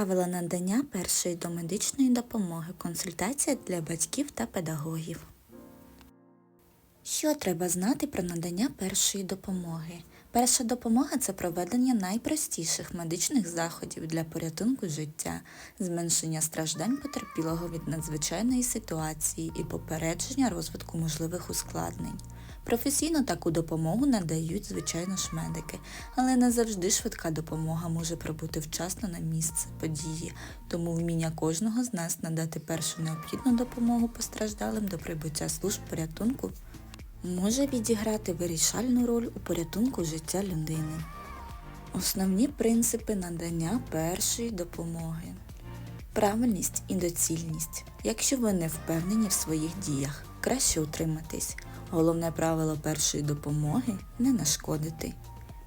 Правила надання першої домедичної допомоги. Консультація для батьків та педагогів. Що треба знати про надання першої допомоги? Перша допомога це проведення найпростіших медичних заходів для порятунку життя, зменшення страждань потерпілого від надзвичайної ситуації і попередження розвитку можливих ускладнень. Професійно таку допомогу надають, звичайно ж, медики, але не завжди швидка допомога може прибути вчасно на місце події, тому вміння кожного з нас надати першу необхідну допомогу постраждалим до прибуття служб порятунку може відіграти вирішальну роль у порятунку життя людини. Основні принципи надання першої допомоги. Правильність і доцільність. Якщо ви не впевнені в своїх діях, краще утриматись. Головне правило першої допомоги не нашкодити.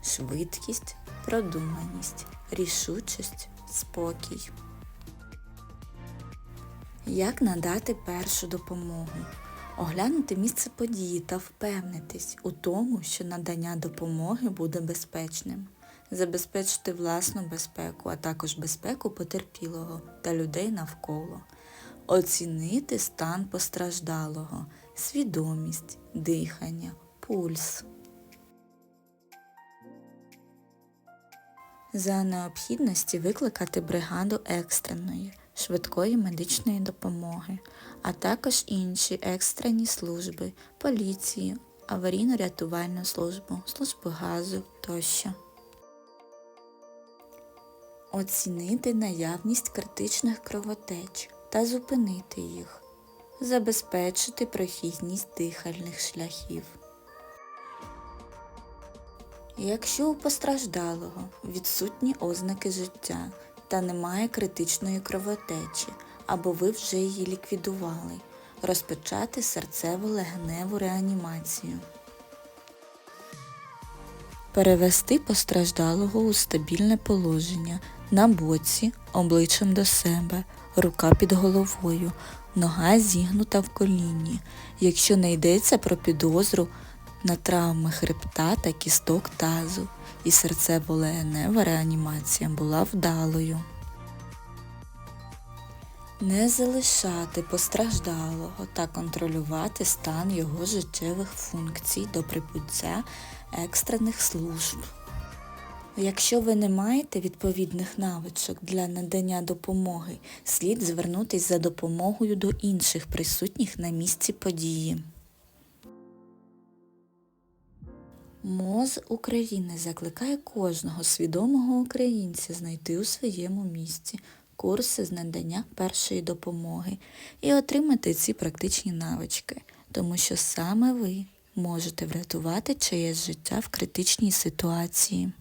Швидкість, продуманість, рішучість, спокій. Як надати першу допомогу? Оглянути місце події та впевнитись у тому, що надання допомоги буде безпечним. Забезпечити власну безпеку, а також безпеку потерпілого та людей навколо. Оцінити стан постраждалого, свідомість, дихання, пульс. За необхідності викликати бригаду екстреної, швидкої медичної допомоги, а також інші екстрені служби, поліцію, аварійно-рятувальну службу, службу газу тощо. Оцінити наявність критичних кровотеч та зупинити їх. Забезпечити прохідність дихальних шляхів. Якщо у постраждалого відсутні ознаки життя та немає критичної кровотечі, або ви вже її ліквідували, розпочати серцево-легеневу реанімацію. Перевести постраждалого у стабільне положення на боці, обличчям до себе, рука під головою, нога зігнута в коліні, якщо не йдеться про підозру на травми хребта та кісток тазу, і серцево-легенева реанімація була вдалою. Не залишати постраждалого та контролювати стан його життєвих функцій до прибуття екстрених служб. Якщо ви не маєте відповідних навичок для надання допомоги, слід звернутися за допомогою до інших присутніх на місці події. МОЗ України закликає кожного свідомого українця знайти у своєму місці курси з надання першої допомоги і отримати ці практичні навички, тому що саме ви можете врятувати чиєсь життя в критичній ситуації.